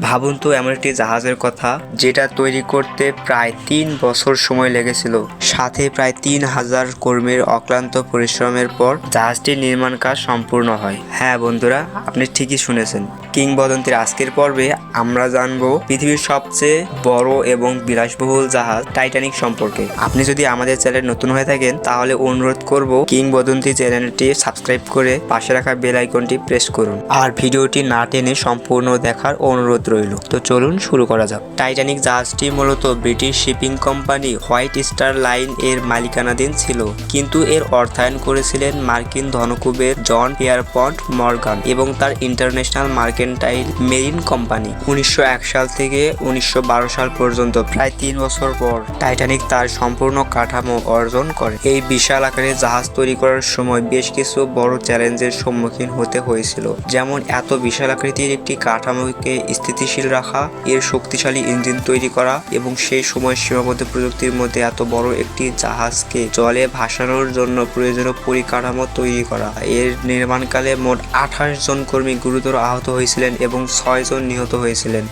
ভাবুন তো, এমন একটি জাহাজের কথা যেটা তৈরি করতে প্রায় তিন বছর সময় লেগেছিল। সাথে প্রায় তিন হাজার কর্মীর অক্লান্ত পরিশ্রমের পর জাহাজটির নির্মাণ কাজ সম্পূর্ণ হয়। হ্যাঁ বন্ধুরা, আপনি ঠিকই শুনেছেন। কিংবদন্তির আজকের পর্বে আমরা জানব পৃথিবীর সবচেয়ে বড় এবং বিলাসবহুল জাহাজ টাইটানিক সম্পর্কে। আপনি যদি আমাদের চ্যানেল নতুন হয়ে থাকেন, তাহলে অনুরোধ করব কিংবদন্তি চ্যানেলটি সাবস্ক্রাইব করে পাশে রাখা বেল আইকনটি প্রেস করুন। আর ভিডিওটি না টেনে সম্পূর্ণ দেখার অনুরোধ রইল তো চলুন শুরু করা যাক। টাইটানিক জাহাজটি মূলত British shipping company White Star Line এর মালিকানাধীন ছিল, কিন্তু এর অর্থায়ন করেছিলেন মার্কিন ধনকুবের জন পিয়ারপন্ট মর্গান এবং তার ইন্টারন্যাশনাল মার্কেন্টাইল মেরিন কোম্পানি। উনিশশো এক সাল থেকে উনিশশো বারো সাল পর্যন্ত, প্রায় তিন বছর পর টাইটানিক তার সম্পূর্ণ কাঠামো অর্জন করে। এই বিশাল আকারের জাহাজ তৈরি করার সময় বেশ কিছু বড় চ্যালেঞ্জের সম্মুখীন হতে হয়েছিল, যেমন এত বিশাল আকৃতির একটি কাঠামোকে স্থিতিশীল রাখা, এর শক্তিশালী ইঞ্জিন তৈরি করা এবং সেই সময় সীমাবদ্ধ প্রযুক্তির মধ্যে এত বড় একটি জাহাজকে জলে ভাসানোর জন্য প্রয়োজনীয় পরিকাঠামো তৈরি করা। এর নির্মাণকালে মোট আঠাশ জন কর্মী গুরুতর আহত হয়েছিলেন এবং ছয় জন নিহত হয়েছিলেন।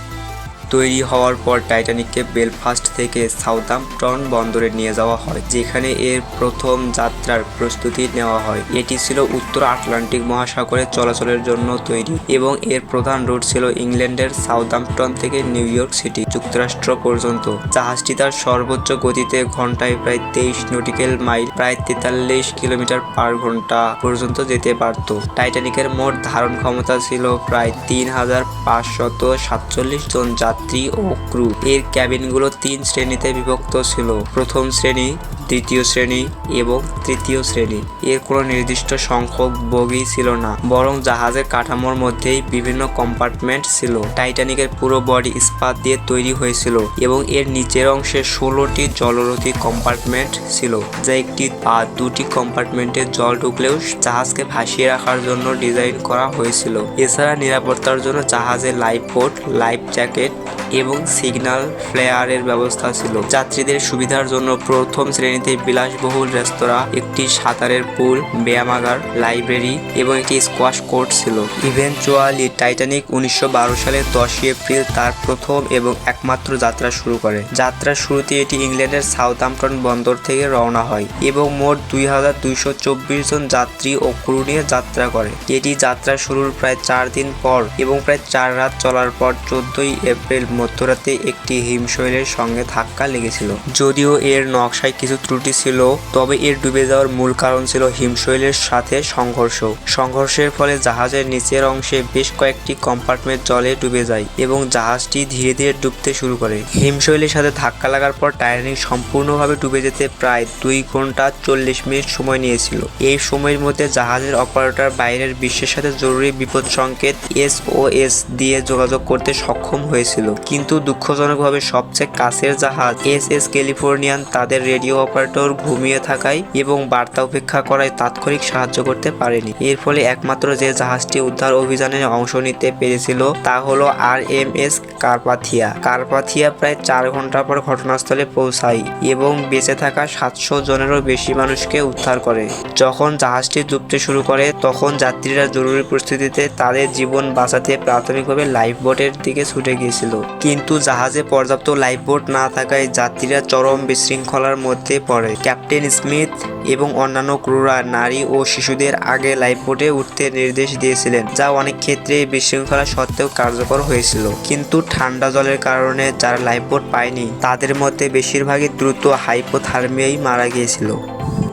তৈরি হওয়ার পর টাইটানিককে বেলফাস্ট থেকে সাউদাম্পটন বন্দরে নিয়ে যাওয়া হয়, যেখানে এর প্রথম যাত্রার প্রস্তুতি নেওয়া হয়। এটি ছিল উত্তর আটলান্টিক মহাসাগরে চলাচলের জন্য তৈরি এবং এর প্রধান রুট ছিল ইংল্যান্ডের সাউদাম্পটন থেকে নিউ ইয়র্ক সিটি যুক্তরাষ্ট্র পর্যন্ত। জাহাজটি তার সর্বোচ্চ গতিতে ঘন্টায় প্রায় তেইশ নটিক্যাল মাইল, প্রায় তেতাল্লিশ কিলোমিটার পার ঘণ্টা পর্যন্ত যেতে পারত। টাইটানিকের মোট ধারণ ক্ষমতা ছিল প্রায় তিন হাজার পাঁচশত সাতচল্লিশ জন যাত্রী। ও ক্রু এর ক্যাবিনগুলো তিন শ্রেণীতে বিভক্ত ছিল। প্রথম শ্রেণি, দ্বিতীয় শ্রেণি এবং তৃতীয় শ্রেণি। এর কোনো নির্দিষ্ট সংখ্যক বগি ছিল না, বরং জাহাজের কাঠামোর মধ্যেই বিভিন্ন কম্পার্টমেন্ট ছিল। টাইটানিকের পুরো বডি ইস্পাত দিয়ে তৈরি হয়েছিল এবং এর নিচের অংশে ষোলোটি জলরোধী কম্পার্টমেন্ট ছিল, যা একটি বা দুটি কম্পার্টমেন্টে জল ঢুকলেও জাহাজকে ভাসিয়ে রাখার জন্য ডিজাইন করা হয়েছিল। এছাড়া নিরাপত্তার জন্য জাহাজে লাইফ বোট লাইফ জ্যাকেট এবং সিগন্যাল ফ্লেয়ারের ব্যবস্থা ছিল। যাত্রীদের সুবিধার জন্য প্রথম শ্রেণীতে বিলাসবহুল রেস্তোরাঁ, একটি সাঁতারের পুল, ব্যায়ামাগার, লাইব্রেরি এবং একটি স্কোয়াশ কোর্ট ছিল। ইভেনচুয়ালি টাইটানিক উনিশশো সালের দশই এপ্রিল তার প্রথম এবং একমাত্র যাত্রা শুরু করে। যাত্রার শুরুতে এটি ইংল্যান্ডের সাউথহ্যাম্পটন বন্দর থেকে রওনা হয় এবং মোট দুই হাজার দুইশো চব্বিশ জন যাত্রী ও ক্রু নিয়ে যাত্রা করে। এটি যাত্রা শুরুর প্রায় চার দিন পর এবং প্রায় চার রাত চলার পর চোদ্দই এপ্রিল মধ্যরাতে একটি হিমশৈলের সঙ্গে ধাক্কা লেগেছিল। যদিও এর নকশায় কিছু ত্রুটি ছিল, তবে এর ডুবে যাওয়ার মূল কারণ ছিল হিমশৈলের সাথে সংঘর্ষ। সংঘর্ষের ফলে জাহাজের নিচের অংশে বেশ কয়েকটি কম্পার্টমেন্ট জলে ডুবে যায় এবং জাহাজটি ধীরে ধীরে ডুবতে শুরু করে। হিমশৈলের সাথে ধাক্কা লাগার পর টাইটানিক সম্পূর্ণভাবে ডুবে যেতে প্রায় দুই ঘণ্টা চল্লিশ মিনিট সময় নিয়েছিল। এই সময়ের মধ্যে জাহাজের অপারেটর বাইরের বিশ্বের সাথে জরুরি বিপদ সংকেত এসওএস দিয়ে যোগাযোগ করতে সক্ষম হয়েছিল। কিন্তু দুঃখজনকভাবে সবচেয়ে কাছের জাহাজ এস এস ক্যালিফোর্নিয়ান তাদের রেডিও অপারেটর ঘুমিয়ে থাকায় এবং বার্তা উপেক্ষা করায় তাৎক্ষণিক সাহায্য করতে পারেনি। এর ফলে একমাত্র যে জাহাজটি উদ্ধার অভিযানে অংশ নিতে পেরেছিল তা হলো আর এম এস কার্পাথিয়া। কার্পাথিয়া প্রায় চার ঘণ্টা পর ঘটনাস্থলে পৌঁছায় এবং বেঁচে থাকা সাতশো জনেরও বেশি মানুষকে উদ্ধার করে। যখন জাহাজটি ডুবতে শুরু করে, তখন যাত্রীরা জরুরি পরিস্থিতিতে তাদের জীবন বাঁচাতে প্রাথমিকভাবে লাইফ বোটের দিকে ছুটে গিয়েছিল। কিন্তু জাহাজে পর্যাপ্ত লাইফ বোট না থাকায় যাত্রীরা চরম বিশৃঙ্খলার মধ্যে পড়ে। ক্যাপ্টেন স্মিথ এবং অন্যান্য ক্রুরা, নারী ও শিশুদের আগে লাইফ বোটে উঠতে নির্দেশ দিয়েছিলেন, যা অনেক ক্ষেত্রে বিশৃঙ্খলা সত্ত্বেও কার্যকর হয়েছিল। কিন্তু ঠান্ডা জলের কারণে যারা লাইফ বোট পায়নি, তাদের মধ্যে বেশিরভাগই দ্রুত হাইপোথার্মিয়াই মারা গিয়েছিল।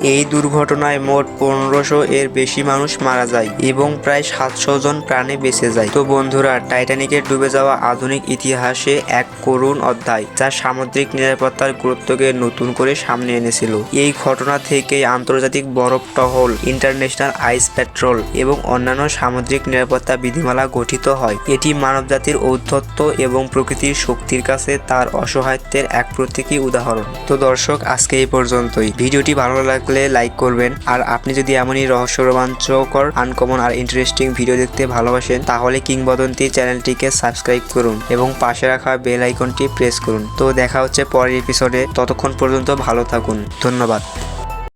এই দুর্ঘটনায় মোট পনেরোশো এর বেশি মানুষ মারা যায় এবং প্রায় সাতশো জন প্রাণে বেঁচে যায়। তো বন্ধুরা টাইটানিকের ডুবে যাওয়া আধুনিক ইতিহাসে এক করুণ অধ্যায় যা সামুদ্রিক নিরাপত্তার গুরুত্বকে নতুন করে সামনে এনেছিল। এই ঘটনা থেকেই আন্তর্জাতিক বরফ টহল, ইন্টারন্যাশনাল আইস পেট্রোল এবং অন্যান্য সামুদ্রিক নিরাপত্তা বিধিমালা গঠিত হয়। এটি মানবজাতির ঔদ্ধত্য এবং প্রকৃতির শক্তির কাছে তার অসহায়ত্বের এক প্রতীকী উদাহরণ। তো দর্শক, আজকে এই পর্যন্তই। ভিডিওটি ভালো লাগলে লাইক করবেন। আর আপনি যদি এমনই রহস্য রোমাঞ্চকর আনকমন আর ইন্টারেস্টিং ভিডিও দেখতে ভালোবাসেন, তাহলে কিংবদন্তি চ্যানেলটিকে সাবস্ক্রাইব করুন এবং পাশে রাখা বেল আইকনটি প্রেস করুন। তো দেখা হচ্ছে পরের এপিসোডে ততক্ষণ পর্যন্ত ভালো থাকুন। ধন্যবাদ।